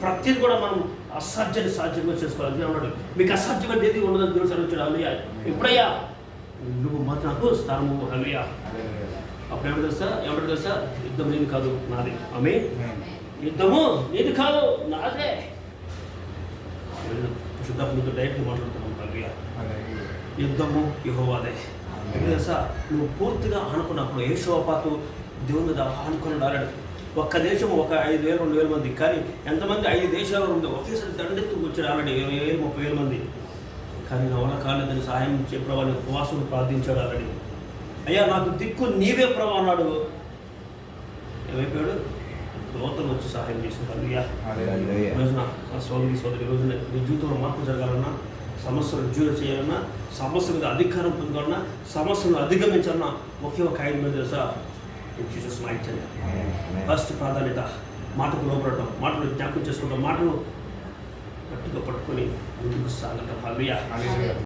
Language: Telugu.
ప్రతిది కూడా మనం అసాధ్యాన్ని సాధ్యంగా చేసుకోవాలి. అన్నాడు. మీకు అసాధ్యమైన ఏది ఉండదని దేవుడు సెలవుచ్చాడు అలయ్యా ఎప్పుడయ్యా? నువ్వు మాత్రం నాకు స్థానము అలయ్యా అప్పుడు ఏమంటే తెలుసా ఏమంటే తెలుసా? యుద్ధం నీది కాదు నాది. ఆమె? యుద్ధము నీది కాదు నాదే. శుద్ధ మీతో డైరెక్ట్ మాట్లాడుతున్నాం అలయ్యా యుద్ధము యహోవాదే. తెలుసా? నువ్వు పూర్తిగా ఆనుకున్నప్పుడు ఏషోపాతు దేవుని మీద ఆనుకొని ఆడాడు ఒక్క దేశం ఒక ఐదు వేలు రెండు వేల మంది. కానీ ఎంతమంది ఐదు దేశాలు ఉంది ఒకేసారి దండెత్తుకు వచ్చాడు ఆల్రెడీ ఇరవై వేలు ముప్పై వేల మంది. కానీ నా వల్ల కాలేదని సహాయం ఇచ్చే ప్రభావం ఉపవాసం ప్రార్థించాడు ఆల్రెడీ. అయ్యా నాకు దిక్కు నీవే ప్రభా అన్నాడు. ఏమైపోయాడు? దోతలు వచ్చి సహాయం చేసింది అయ్యా రోజున నా సోదరి సోదరి రోజున నీ జీవితంలో మార్పు జరగాలన్నా సమస్యలు జీవన చేయాలన్నా సమస్య మీద అధికారం పొందాలన్నా సమస్యను అధిగమించాలన్నా ఒకే ఒక ఆయన మీద తెలుసా జీసస్ ఫస్ట్ ప్రాధాన్యత మాటకు లోపడటం మాటలు జ్ఞాపకం చేసుకుంటాం మాటలు గట్టిగా పట్టుకొని ముందుకు సాగటం. హల్లెలూయా